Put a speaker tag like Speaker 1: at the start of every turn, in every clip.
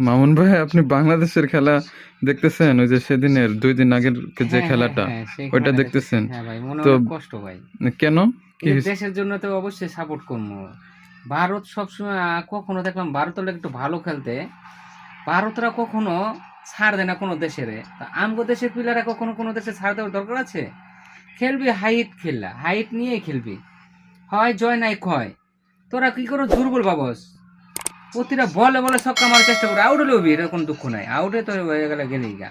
Speaker 1: মামুন ভাই আপনি বাংলাদেশের খেলা দেখতেছেন? ওই যে সেদিনের দুই দিন আগের যে
Speaker 2: হ্যাঁ, হ্যাঁ,
Speaker 1: খেলাটা
Speaker 2: হ্যাঁ,
Speaker 1: ওইটা দেখতেছেন? তো-
Speaker 2: কষ্ট ভাই।
Speaker 1: কেন?
Speaker 2: দেশের জন্য তো অবশ্যই সাপোর্ট করব। ভারত সবসময় কখনো দেখলাম ভারতের লোক একটু ভালো খেলতে। ভারতরা কখনো ছাড় দেয় না কোনো দেশের। আমগো দেশের প্লেয়াররা কখনো কোনো দেশে ছাড় দেওয়ার দরকার আছে? খেলবি হাইট খেললা হাইট নিয়েই খেলবি। হয় জয় নাই ক্ষয় তোরা কি করো দুর্বল বাবস প্রতিটা বলে বলে ছক্কা মারার চেষ্টা করে। আউট হলেও এর কোনো দুঃখ নাই। আউটে তো হয়ে গেলে গেলেই গা।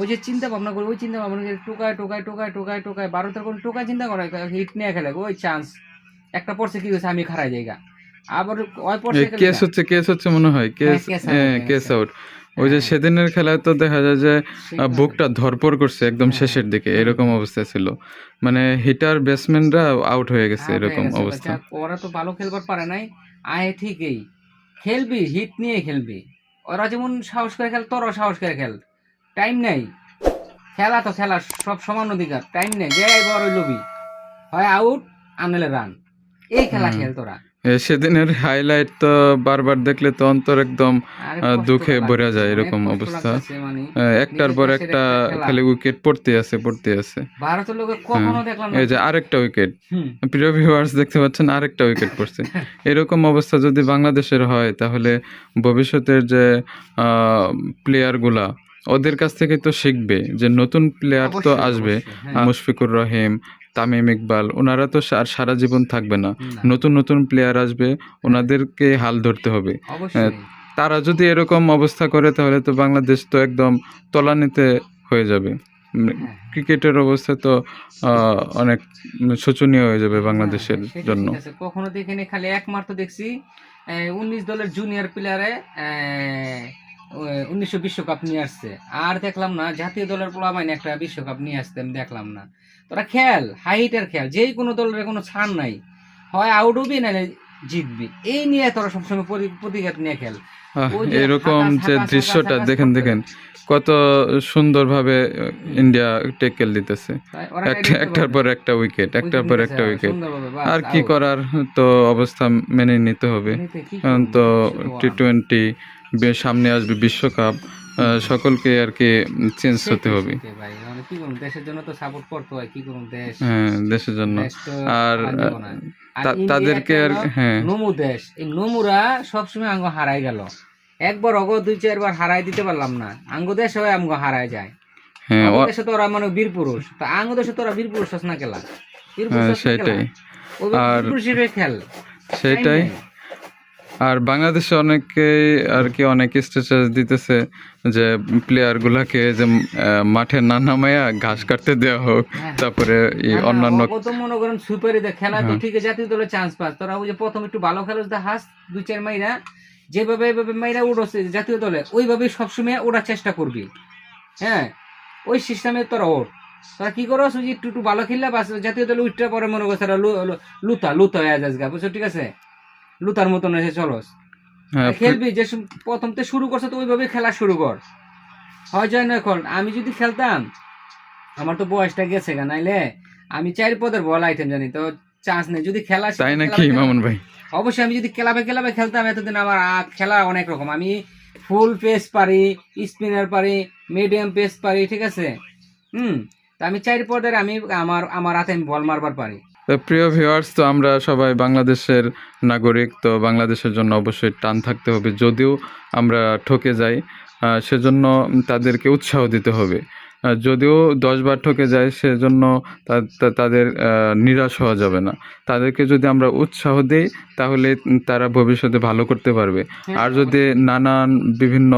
Speaker 2: ওই যে চিন্তা ভাবনা করে ওই চিন্তা ভাবনা করে টোকায় টোকায় টোকায় টোকায় টোকায় ভারতের কোনো টোকায় চিন্তা করে হিট নিয়ে খেলে। ওই চান্স একটা পড়ছে কি হয়েছে আমি খারাই জায়গা আবার ওই পড়ছে
Speaker 1: কেস হচ্ছে কেস হচ্ছে মনে হয় কেস হ্যাঁ,
Speaker 2: হ্যাঁ,
Speaker 1: কেস আউট ওই যে সেদিনের খেলায় তো দেখা যায় যে বুকটা ধরপর করছে একদম
Speaker 2: হ্যাঁ,
Speaker 1: শেষের দিকে এরকম অবস্থা ছিল। মানে হিটার ব্যাটসম্যানরা আউট হয়ে গেছে এরকম অবস্থা।
Speaker 2: ওরা তো ভালো খেলবার পারে নাই। আয় ঠিকই। খেলবি হিট নিয়ে খেলবি। ওরা যেমন সাহস করে খেল তোরও সাহস করে খেল। টাইম নেই। খেলা তো খেলা সব সমান অধিকার। টাইম নেই। যে বড় লবি। হয় আউট আনলে রান এই খেলা খেল তোরা।
Speaker 1: সেদিনের হাইলাইট তো বারবার দেখলে তো অন্তর একদম দুঃখে ভরে যায় এরকম অবস্থা।
Speaker 2: মানে
Speaker 1: একটার পর একটা
Speaker 2: খালি।
Speaker 1: উইকেট পড়তে আছে পড়তে আছে। এই যে আরেকটা উইকেট প্রিয় ভিউয়ার্স দেখতে পাচ্ছেন আরেকটা উইকেট পড়ছে। এরকম অবস্থা যদি বাংলাদেশের হয় তাহলে ভবিষ্যতের যে প্লেয়ারগুলা ওদের কাছ থেকে তো শিখবে যে নতুন প্লেয়ার তো আসবে।
Speaker 2: হ্যাঁ।
Speaker 1: মুশফিকুর রহিম তামিম ইকবাল ওনারা তো আর সারা জীবন থাকবে না। নতুন নতুন প্লেয়ার আসবে ওনাদেরকে হাল ধরতে হবে। তারা যদি এরকম অবস্থা করে তাহলে তো বাংলাদেশ তো একদম তলানিতে হয়ে যাবে।
Speaker 2: হ্যাঁ।
Speaker 1: ক্রিকেটের অবস্থা তো আহ, অনেক শোচনীয় হয়ে যাবে বাংলাদেশের
Speaker 2: হ্যাঁ,
Speaker 1: জন্য।
Speaker 2: কখনো দেখিনি খালি একমাত্র দেখছি উনিশ দলের জুনিয়র প্লেয়ারে উনিশশো বিশ্বকাপ নিয়ে আসছে। আর দেখলাম না জাতীয় দলের পোলাবাইন একটা বিশ্বকাপ নিয়ে আসতে আমি দেখলাম না। তোরা খেল হাইটের খেল যেই কোনো দলের কোনো ছাড় নাই। হয় আউট হবি না জিতবি। এই নিয়ে তোরা সবসময় পরি- প্রতিঘাত নিয়ে খেল
Speaker 1: এরকম যে দৃশ্যটা দেখেন দেখেন কত সুন্দরভাবে ইন্ডিয়া টেকেল দিতেছে। একটা একটার পর একটা উইকেট একটার পর একটা উইকেট আর কি করার তো অবস্থা মেনে নিতে হবে। কারণ তো টি টোয়েন্টি সামনে আসবে বিশ্বকাপ সকলকে আর কি চেঞ্জ হতে হবে।
Speaker 2: মানে দেশের জন্য তো সাপোর্ট করতে হয় কি করুন দেশ
Speaker 1: হ্যাঁ দেশের জন্য। আর তাদেরকে আর হ্যাঁ।
Speaker 2: নমু দেশ। এই নমুরা সবসময় আঙ্গ হারাই গেল। একবার অগ দুই চারবার হারাই দিতে পারলাম না। আঙ্গ দেশে হয় আমগো হারাই যায়।
Speaker 1: হ্যাঁ
Speaker 2: দেশে তো ওরা মানে বীর পুরুষ। তা আঙ্গ দেশে বীর পুরুষ না খেলা।
Speaker 1: সেটাই।
Speaker 2: ও
Speaker 1: আর-
Speaker 2: খেল।
Speaker 1: সেটাই? আর বাংলাদেশে অনেকে আর কি অনেক স্ট্যাটাস দিতেছে যে প্লেয়ার গুলাকে যে মাঠে না নামাইয়া ঘাস কাটতে দেওয়া হোক
Speaker 2: হ্যাঁ।
Speaker 1: তারপরে
Speaker 2: না,
Speaker 1: অন্যান্য
Speaker 2: তো মনে করেন সুপারি দেয় খেলা তো
Speaker 1: হ্যাঁ।
Speaker 2: ঠিক জাতীয় দলের চান্স পাস তোরা ওই যে প্রথম একটু ভালো খেলো যদি হাস দুই চার মাইরা যেভাবে এভাবে মাইরা উঠছে জাতীয় দলে ওইভাবেই সবসময় ওরা চেষ্টা করবি হ্যাঁ ওই সিস্টেমে তোরা ওর তোরা কি করো সুজি একটু একটু ভালো খেললে বাস জাতীয় দলে উঠতে পরে মনে করছে লুতা লুতা হয়ে যাস গা বুঝছ ঠিক আছে লুতার মতন এসে চলস
Speaker 1: হ্যাঁ,
Speaker 2: খেলবি যে প্রথম থেকে শুরু করছ তো ওইভাবে খেলা শুরু কর। হয় জয় নয় কর আমি যদি খেলতাম আমার তো বয়সটা গেছে গা নাইলে আমি চার পদের বল আইটেম জানি তো চান্স নেই। যদি খেলা
Speaker 1: তাই নাকি
Speaker 2: খেলাবে
Speaker 1: মামুন ভাই?
Speaker 2: অবশ্যই আমি যদি ক্লাবে ক্লাবে খেলতাম এতদিন আমার খেলা অনেক রকম। আমি ফুল পেস পারি স্পিনার পারি মিডিয়াম পেস পারি ঠিক আছে? হুম তা আমি চার পদের আমি আমার আমার হাতে আমি বল মারবার পারি।
Speaker 1: তো প্রিয় ভিউয়ার্স তো আমরা সবাই বাংলাদেশের নাগরিক তো বাংলাদেশের জন্য অবশ্যই টান থাকতে হবে যদিও আমরা ঠকে যাই সেজন্য তাদেরকে উৎসাহ দিতে হবে। যদিও দশবার ঠকে যায় সেজন্য তাদের নিরাশ হওয়া যাবে না। তাদেরকে যদি আমরা উৎসাহ দিই তাহলে তারা ভবিষ্যতে ভালো করতে পারবে। আর যদি নানান বিভিন্ন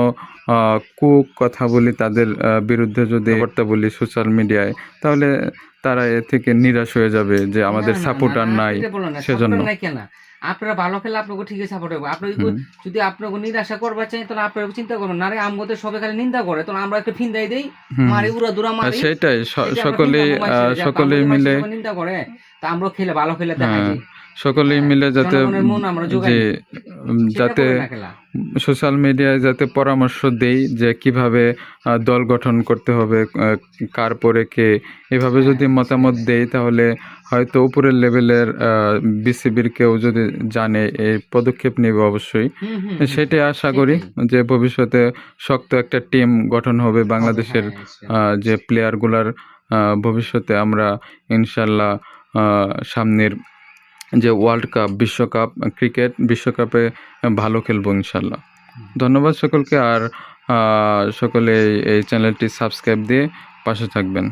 Speaker 1: কুক কথা বলি তাদের বিরুদ্ধে যদি বার্তা বলি সোশ্যাল মিডিয়ায় তাহলে তারা এ থেকে নিরাশ হয়ে যাবে যে আমাদের
Speaker 2: না, না,
Speaker 1: নাই সেজন্য।
Speaker 2: আপনারা ভালো খেলে আপনাকে ঠিকই সাপোর্ট হবে আপনি যদি আপনাকে নিরাশা করবার চাই তাহলে আপনারা চিন্তা করবেন না। রে আমগোদের সবাই খালি নিন্দা করে তাহলে আমরা একটা ফিন্দাই দেই মারি উড়া দুরা
Speaker 1: আর
Speaker 2: মারি।
Speaker 1: সেটাই সকলে
Speaker 2: আমাদের
Speaker 1: মিলে
Speaker 2: নিন্দা করে তা আমরা খেলে ভালো খেলে দেখাই
Speaker 1: হ্যাঁ। সকলেই মিলে যাতে
Speaker 2: মন
Speaker 1: যাতে। সোশ্যাল মিডিয়ায় যাতে পরামর্শ দেই যে কীভাবে দল গঠন করতে হবে কার পরে কে এভাবে
Speaker 2: হ্যাঁ,
Speaker 1: যদি মতামত দেই তাহলে হয়তো উপরের লেভেলের বিসিবির কেউ যদি জানে এই পদক্ষেপ নেবে অবশ্যই। সেটাই আশা করি যে ভবিষ্যতে শক্ত একটা টিম গঠন হবে বাংলাদেশের
Speaker 2: হ্যাঁ।
Speaker 1: আহ, যে প্লেয়ারগুলার ভবিষ্যতে আমরা ইনশাল্লাহ সামনের যে ওয়ার্ল্ড কাপ বিশ্বকাপ ক্রিকেট বিশ্বকাপে ভালো খেলব ইনশাল্লাহ। ধন্যবাদ সকলকে আর সকলে এই- চ্যানেলটি সাবস্ক্রাইব দিয়ে পাশে থাকবেন।